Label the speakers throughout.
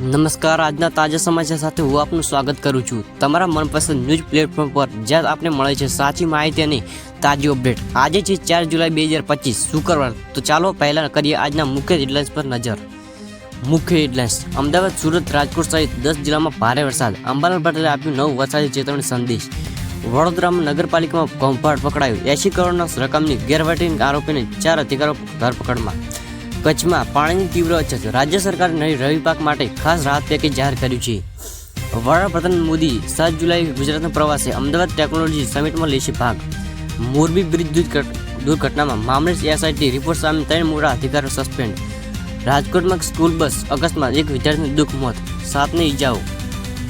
Speaker 1: નમસ્કાર, આજના તાજા સમાચાર સાથે હું આપનું સ્વાગત કરું છું. તમારા મનપસંદ ન્યૂઝ પ્લેટફોર્મ પર જ્યાં આપને મળે છે સાચી માહિતી અને તાજી અપડેટ. આજે છે ચાર જુલાઈ બે હજાર પચીસ, શુક્રવાર. તો ચાલો પહેલાં કરીએ આજના મુખ્ય હેડલાઇન્સ પર નજર. મુખ્ય હેડલાઇન્સ અમદાવાદ, સુરત, રાજકોટ સહિત દસ જિલ્લામાં ભારે વરસાદ. અંબાલાલ પટેલે આપ્યું નવ વરસાદી ચેતવણી સંદેશ. વડોદરામાં નગરપાલિકામાં કૌભાંડ પકડાયું. એસી કરોડના રકમની ગેરવહીવટી આરોપીને ચાર અધિકારો ધરપકડમાં. કચ્છમાં પાણીની તીવ્ર અછત. રાજ્ય સરકારે રવિ પાક માટે ખાસ રાહત પેકેજ જાહેર કર્યું છે. વડાપ્રધાન મોદી સાત જુલાઈ ગુજરાતના પ્રવાસે અમદાવાદ ટેકનોલોજી સમિટમાં લેશે ભાગ. મોરબી બ્રિજ દુર્ઘટ- દુર્ઘટનામાં મામલે એસઆઈટી રિપોર્ટ સામે ત્રણ મોટા અધિકારીઓ સસ્પેન્ડ. રાજકોટમાં સ્કૂલ બસ અકસ્માત, એક વિદ્યાર્થીનું દુઃખ મોત, સાતને ઈજાઓ.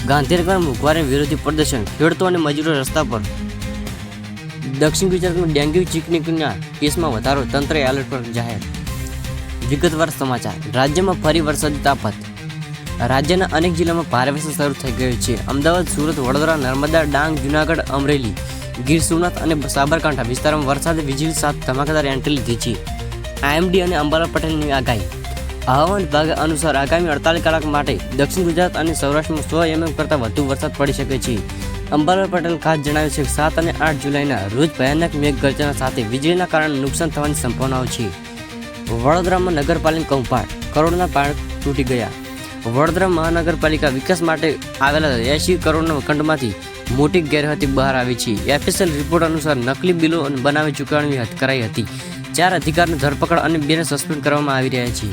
Speaker 1: ગાંધીનગરમાં મુખવારે વિરોધી પ્રદર્શન, ખેડૂતો અને મજૂરો રસ્તા પર. દક્ષિણ ગુજરાતમાં ડેન્ગ્યુ ચિકનીના કેસમાં વધારો, તંત્રએ એલર્ટ પર જાહેર. વિગતવાર સમાચાર. રાજ્યમાં ફરી વરસાદી તાપત રાજ્યના અનેક જિલ્લામાં ભારે વરસાદ શરૂ થઈ ગયો છે. અમદાવાદ, સુરત, વડોદરા, નર્મદા, ડાંગ, જુનાગઢ, અમરેલી, ગીર સોમનાથ અને સાબરકાંઠા વિસ્તારમાં વરસાદે વીજળી સાથે ધમાકેદાર એન્ટ્રી લીધી છે. આઈએમડી અને અંબાલાલ પટેલની આગાહી. હવામાન વિભાગ અનુસાર આગામી અડતાલીસ કલાક માટે દક્ષિણ ગુજરાત અને સૌરાષ્ટ્રમાં સો એમએમ કરતાં વધુ વરસાદ પડી શકે છે. અંબાલાલ પટેલ ખાસ જણાવ્યું છે કે સાત અને આઠ જુલાઈના રોજ ભયાનક મેઘગર્જના સાથે વીજળીના કારણે નુકસાન થવાની સંભાવનાઓ છે. વડોદરામાં નગરપાલિકા કૌભાંડ. કરોડના પાળ તૂટી ગયા. વડોદરા મહાનગરપાલિકા વિકાસ માટે આવેલા એંશી કરોડના ખંડમાંથી મોટી ગેરહતી બહાર આવી છે. એફએસએલ રિપોર્ટ અનુસાર નકલી બિલો બનાવી ચૂકવણી કરાઈ હતી. ચાર અધિકારીની ધરપકડ અને બેને સસ્પેન્ડ કરવામાં આવી રહ્યા છે.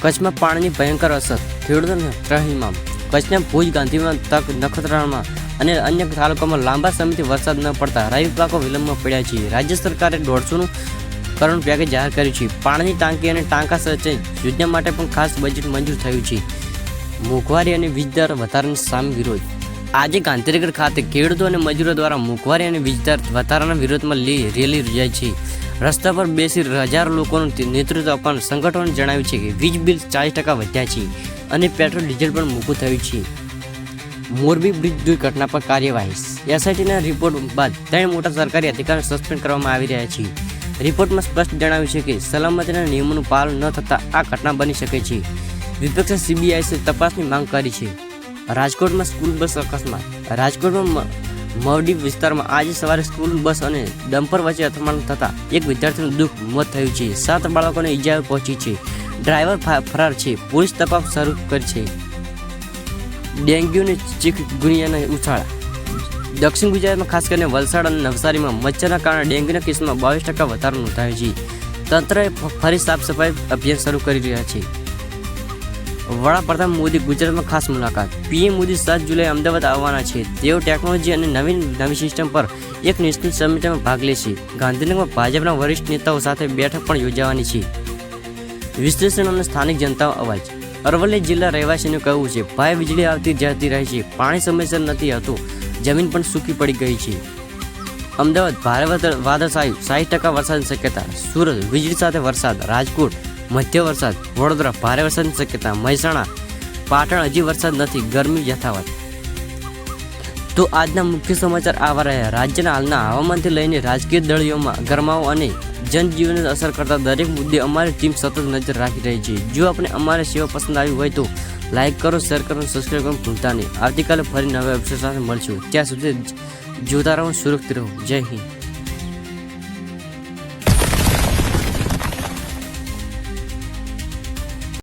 Speaker 1: કચ્છમાં પાણીની ભયંકર અસર. ખેડૂતોને ત્રણમાં કચ્છના ભુજ ગાંધીમાં તક નખત્રાણમાં અને અન્ય તાલુકામાં લાંબા સમયથી વરસાદ ન પડતા રવિ પાકો વિલંબમાં પડ્યા છે. રાજ્ય સરકારે દોઢસોનું કરોડ પેકેજ જાહેર કર્યું છે. પાણીની ટાંકી અને ટાંકા સર્જન યોજના માટે પણ ખાસ બજેટ મંજૂર થયું છે. મોંઘવારી અને વીજ દર વધારાની સામે વિરોધ. આજે ગાંધીનગર ખાતે ખેડૂતો અને મજૂરો દ્વારા મોંઘવારી અને વીજ દર વધારાના વિરોધમાં લી, રેલી યોજાઈ છે. રસ્તા પર બેસી હજારો લોકોનું નેતૃત્વ આપવાનું સંગઠનોએ જણાવ્યું છે કે વીજ બિલ ચાલીસ ટકા વધ્યા છે અને પેટ્રોલ, ડીઝલ પણ મોંઘું થયું છે. મોરબી બ્રિજ દુર્ઘટના પર કાર્યવાહી. એસઆઈટીના રિપોર્ટ બાદ ત્રણ મોટા સરકારી અધિકારીઓ સસ્પેન્ડ કરવામાં આવી રહ્યા છે. રિપોર્ટમાં સ્પષ્ટ જણાવ્યું છે કે સલામતીના નિયમોનું પાલન ન થતાં આ ઘટના બની શકે છે. વિપક્ષે સીબીઆઈસે તપાસની માંગ કરી છે. રાજકોટમાં સ્કૂલ બસ અકસ્માત. રાજકોટમાં મવડી વિસ્તારમાં આજે સવારે સ્કૂલ બસ અને ડમ્પર વચ્ચે અથડામણ થતાં એક વિદ્યાર્થીનું દુઃખ, મોત થયું છે. સાત બાળકોને ઈજાઓ પહોંચી છે. ડ્રાઈવર ફરાર છે. પોલીસ તપાસ શરૂ કરી છે. ડેન્ગ્યુની ચીખ ગુનિયાના ઉછાળા દક્ષિણ ગુજરાતમાં ખાસ કરીને વલસાડ અને નવસારીમાં મચ્છરના કારણે ડેન્ગ્યુના કેસમાં બાવીસ ટકા વધારો નોંધાયો છે. તંત્રએ ફરી સાફ સફાઈ અભિયાન શરૂ કરી રહ્યા છે. વડાપ્રધાન મોદી ગુજરાતમાં ખાસ મુલાકાત. પીએમ મોદી સાત જુલાઈ અમદાવાદ આવવાના છે. તેઓ ટેકનોલોજી અને નવી નવી સિસ્ટમ પર એક નેશનલ સમિટમાં ભાગ લેશે ગાંધીનગરમાં ભાજપના વરિષ્ઠ નેતાઓ સાથે બેઠક પણ યોજાવાની છે. વિશ્લેષણ અને સ્થાનિક જનતાઓ અવાજ. અરવલ્લી જિલ્લા રહેવાસીનું કહેવું છે, ભાઈ, વીજળી આવતી જતી રહે છે. પાણી સમયસર નથી હતું જમીન પણ સૂકી પડી ગઈ છે. અમદાવાદ ભારે વાદળ વાદળછાયું સાઠ ટકા વરસાદની શક્યતા. સુરત, વીજળી સાથે વરસાદ. રાજકોટ, મધ્ય વરસાદ. વડોદરા, ભારે વરસાદની શક્યતા. મહેસાણા, પાટણ, હજી વરસાદ નથી. ગરમી યથાવત. તો આજના મુખ્ય સમાચાર આવા રહ્યા. રાજ્યના હાલના હવામાનથી લઈને રાજકીય દળીઓમાં ગરમાવો અને જનજીવનને અસર કરતા દરેક મુદ્દે અમારી ટીમ સતત નજર રાખી રહી છે. જો આપણે અમારી સેવા પસંદ આવી હોય તો લાઈક કરો શેર કરો સબસ્ક્રાઈબ કરો ભૂલતા નહીં. આવતીકાલે ફરી નવા એપિસોડ સાથે મળશું. ત્યાં સુધી જોતા રહો, સુરક્ષિત રહો. જય હિન્દ.